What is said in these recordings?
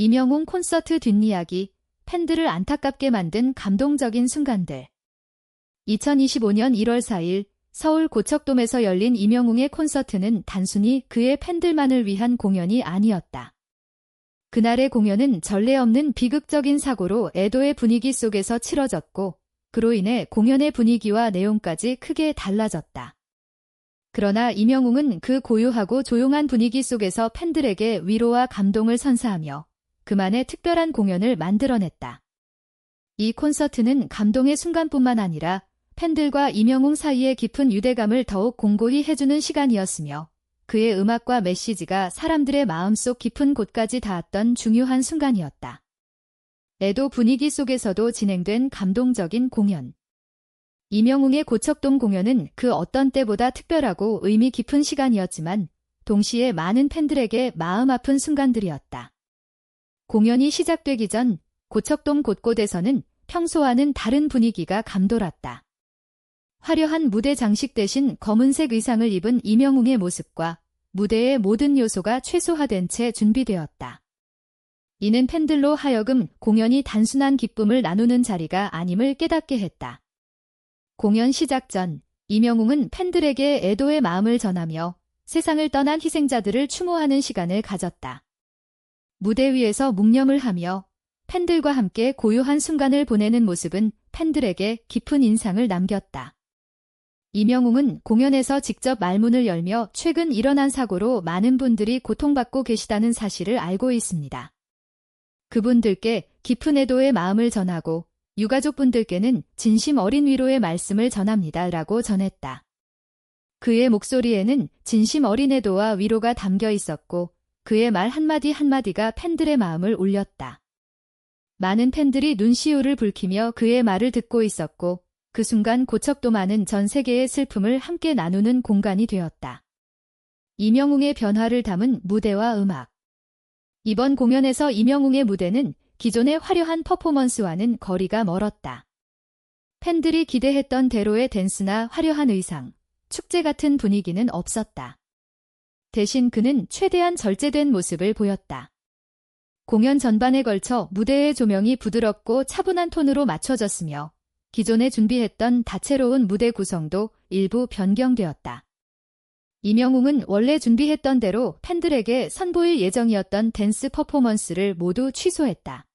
이명웅 콘서트 뒷이야기, 팬들을 안타깝게 만든 감동적인 순간들. 2025년 1월 4일 서울 고척돔에서 열린 이명웅의 콘서트는 단순히 그의 팬들만을 위한 공연이 아니었다. 그날의 공연은 전례 없는 비극적인 사고로 애도의 분위기 속에서 치러졌고, 그로 인해 공연의 분위기와 내용까지 크게 달라졌다. 그러나 이명웅은 그 고요하고 조용한 분위기 속에서 팬들에게 위로와 감동을 선사하며 그만의 특별한 공연을 만들어냈다. 이 콘서트는 감동의 순간뿐만 아니라 팬들과 이명웅 사이의 깊은 유대감을 더욱 공고히 해주는 시간이었으며 그의 음악과 메시지가 사람들의 마음속 깊은 곳까지 닿았던 중요한 순간이었다. 애도 분위기 속에서도 진행된 감동적인 공연. 이명웅의 고척동 공연은 그 어떤 때보다 특별하고 의미 깊은 시간이었지만 동시에 많은 팬들에게 마음 아픈 순간들이었다. 공연이 시작되기 전 고척동 곳곳에서는 평소와는 다른 분위기가 감돌았다. 화려한 무대 장식 대신 검은색 의상을 입은 이명웅의 모습과 무대의 모든 요소가 최소화된 채 준비되었다. 이는 팬들로 하여금 공연이 단순한 기쁨을 나누는 자리가 아님을 깨닫게 했다. 공연 시작 전 이명웅은 팬들에게 애도의 마음을 전하며 세상을 떠난 희생자들을 추모하는 시간을 가졌다. 무대 위에서 묵념을 하며 팬들과 함께 고요한 순간을 보내는 모습은 팬들에게 깊은 인상을 남겼다. 이명웅은 공연에서 직접 말문을 열며 최근 일어난 사고로 많은 분들이 고통받고 계시다는 사실을 알고 있습니다. 그분들께 깊은 애도의 마음을 전하고 유가족분들께는 진심 어린 위로의 말씀을 전합니다. 라고 전했다. 그의 목소리에는 진심 어린 애도와 위로가 담겨 있었고 그의 말 한마디 한마디가 팬들의 마음을 울렸다. 많은 팬들이 눈시울을 붉히며 그의 말을 듣고 있었고 그 순간 고척도마는 전 세계의 슬픔을 함께 나누는 공간이 되었다. 이명웅의 변화를 담은 무대와 음악. 이번 공연에서 이명웅의 무대는 기존의 화려한 퍼포먼스와는 거리가 멀었다. 팬들이 기대했던 대로의 댄스나 화려한 의상, 축제 같은 분위기는 없었다. 대신 그는 최대한 절제된 모습을 보였다. 공연 전반에 걸쳐 무대의 조명이 부드럽고 차분한 톤으로 맞춰졌으며 기존에 준비했던 다채로운 무대 구성도 일부 변경되었다. 이명웅은 원래 준비했던 대로 팬들에게 선보일 예정이었던 댄스 퍼포먼스를 모두 취소했다.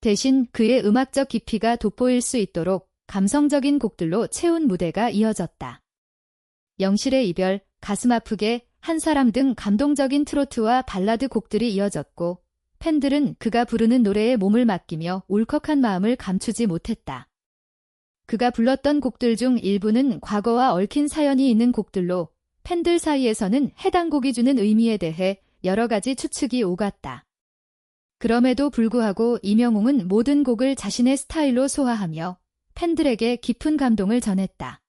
대신 그의 음악적 깊이가 돋보일 수 있도록 감성적인 곡들로 채운 무대가 이어졌다. 영실의 이별, 가슴 아프게, 한 사람 등 감동적인 트로트와 발라드 곡들이 이어졌고 팬들은 그가 부르는 노래에 몸을 맡기며 울컥한 마음을 감추지 못했다. 그가 불렀던 곡들 중 일부는 과거와 얽힌 사연이 있는 곡들로 팬들 사이에서는 해당 곡이 주는 의미에 대해 여러 가지 추측이 오갔다. 그럼에도 불구하고 이명웅은 모든 곡을 자신의 스타일로 소화하며 팬들에게 깊은 감동을 전했다.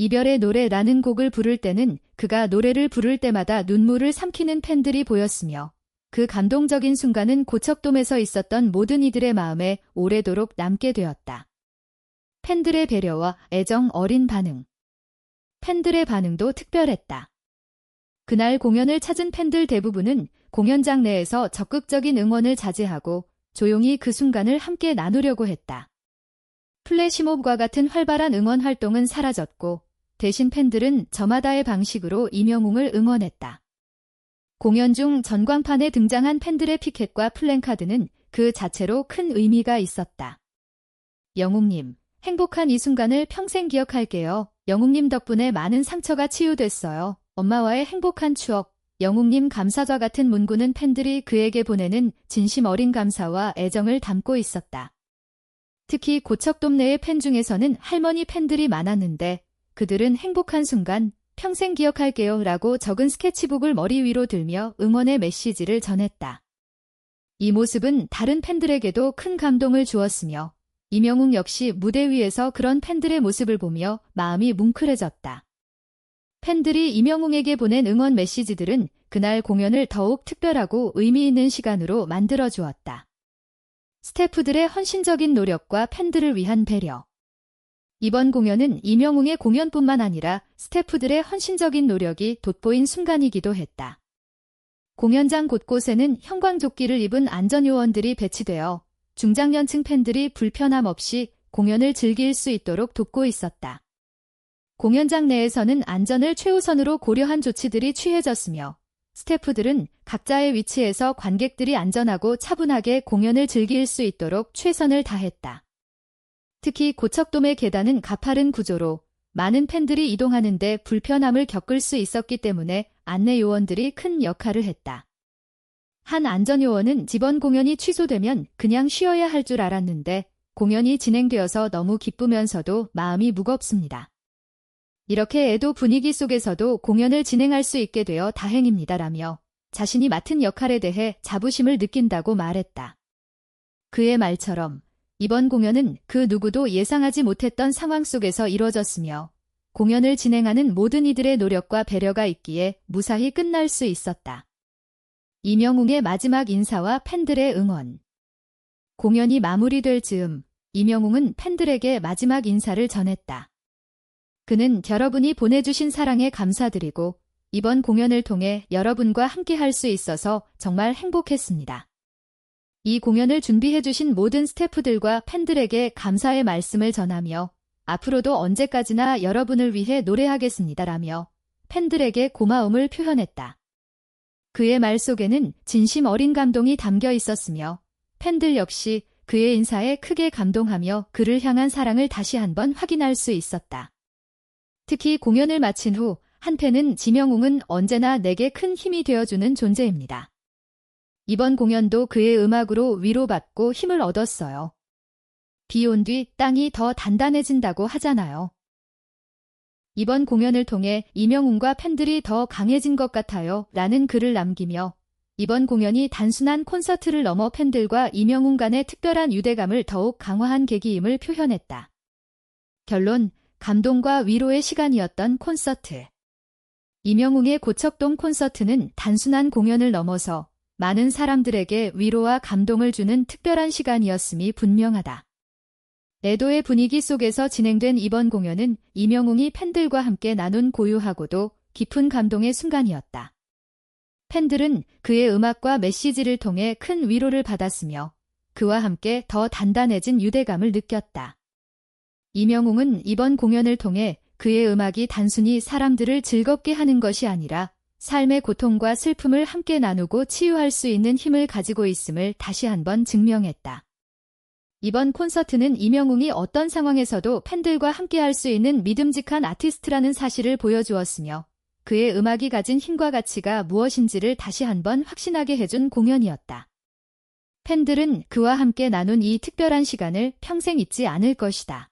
이별의 노래라는 곡을 부를 때는 그가 노래를 부를 때마다 눈물을 삼키는 팬들이 보였으며 그 감동적인 순간은 고척돔에서 있었던 모든 이들의 마음에 오래도록 남게 되었다. 팬들의 배려와 애정 어린 반응. 팬들의 반응도 특별했다. 그날 공연을 찾은 팬들 대부분은 공연장 내에서 적극적인 응원을 자제하고 조용히 그 순간을 함께 나누려고 했다. 플래시몹과 같은 활발한 응원 활동은 사라졌고 대신 팬들은 저마다의 방식으로 이명웅을 응원했다. 공연 중 전광판에 등장한 팬들의 피켓과 플랜카드는 그 자체로 큰 의미가 있었다. 영웅님, 행복한 이 순간을 평생 기억할게요. 영웅님 덕분에 많은 상처가 치유됐어요. 엄마와의 행복한 추억. 영웅님 감사좌 같은 문구는 팬들이 그에게 보내는 진심 어린 감사와 애정을 담고 있었다. 특히 고척돔 내의 팬 중에서는 할머니 팬들이 많았는데 그들은 행복한 순간 평생 기억할게요 라고 적은 스케치북을 머리 위로 들며 응원의 메시지를 전했다. 이 모습은 다른 팬들에게도 큰 감동을 주었으며 이명웅 역시 무대 위에서 그런 팬들의 모습을 보며 마음이 뭉클해졌다. 팬들이 이명웅에게 보낸 응원 메시지들은 그날 공연을 더욱 특별하고 의미 있는 시간으로 만들어 주었다. 스태프들의 헌신적인 노력과 팬들을 위한 배려. 이번 공연은 이명웅의 공연뿐만 아니라 스태프들의 헌신적인 노력이 돋보인 순간이기도 했다. 공연장 곳곳에는 형광조끼를 입은 안전요원들이 배치되어 중장년층 팬들이 불편함 없이 공연을 즐길 수 있도록 돕고 있었다. 공연장 내에서는 안전을 최우선으로 고려한 조치들이 취해졌으며 스태프들은 각자의 위치에서 관객들이 안전하고 차분하게 공연을 즐길 수 있도록 최선을 다했다. 특히 고척돔의 계단은 가파른 구조로 많은 팬들이 이동하는데 불편함을 겪을 수 있었기 때문에 안내 요원들이 큰 역할을 했다. 한 안전요원은 지번 공연이 취소되면 그냥 쉬어야 할 줄 알았는데 공연이 진행되어서 너무 기쁘면서도 마음이 무겁습니다. 이렇게 애도 분위기 속에서도 공연을 진행할 수 있게 되어 다행입니다라며 자신이 맡은 역할에 대해 자부심을 느낀다고 말했다. 그의 말처럼 이번 공연은 그 누구도 예상하지 못했던 상황 속에서 이루어졌으며 공연을 진행하는 모든 이들의 노력과 배려가 있기에 무사히 끝날 수 있었다. 이명웅의 마지막 인사와 팬들의 응원. 공연이 마무리될 즈음 이명웅은 팬들에게 마지막 인사를 전했다. 그는 여러분이 보내주신 사랑에 감사드리고 이번 공연을 통해 여러분과 함께 할 수 있어서 정말 행복했습니다. 이 공연을 준비해주신 모든 스태프들과 팬들에게 감사의 말씀을 전하며 앞으로도 언제까지나 여러분을 위해 노래하겠습니다라며 팬들에게 고마움을 표현했다. 그의 말 속에는 진심 어린 감동이 담겨 있었으며 팬들 역시 그의 인사에 크게 감동하며 그를 향한 사랑을 다시 한번 확인할 수 있었다. 특히 공연을 마친 후 한 팬은 지명웅은 언제나 내게 큰 힘이 되어주는 존재입니다. 이번 공연도 그의 음악으로 위로받고 힘을 얻었어요. 비 온 뒤 땅이 더 단단해진다고 하잖아요. 이번 공연을 통해 이명웅과 팬들이 더 강해진 것 같아요. 라는 글을 남기며 이번 공연이 단순한 콘서트를 넘어 팬들과 이명웅 간의 특별한 유대감을 더욱 강화한 계기임을 표현했다. 결론, 감동과 위로의 시간이었던 콘서트. 이명웅의 고척동 콘서트는 단순한 공연을 넘어서 많은 사람들에게 위로와 감동을 주는 특별한 시간이었음이 분명하다. 애도의 분위기 속에서 진행된 이번 공연은 이명웅이 팬들과 함께 나눈 고요하고도 깊은 감동의 순간이었다. 팬들은 그의 음악과 메시지를 통해 큰 위로를 받았으며 그와 함께 더 단단해진 유대감을 느꼈다. 이명웅은 이번 공연을 통해 그의 음악이 단순히 사람들을 즐겁게 하는 것이 아니라 삶의 고통과 슬픔을 함께 나누고 치유할 수 있는 힘을 가지고 있음을 다시 한번 증명했다. 이번 콘서트는 이명웅이 어떤 상황에서도 팬들과 함께 할 수 있는 믿음직한 아티스트라는 사실을 보여주었으며 그의 음악이 가진 힘과 가치가 무엇인지를 다시 한번 확신하게 해준 공연이었다. 팬들은 그와 함께 나눈 이 특별한 시간을 평생 잊지 않을 것이다.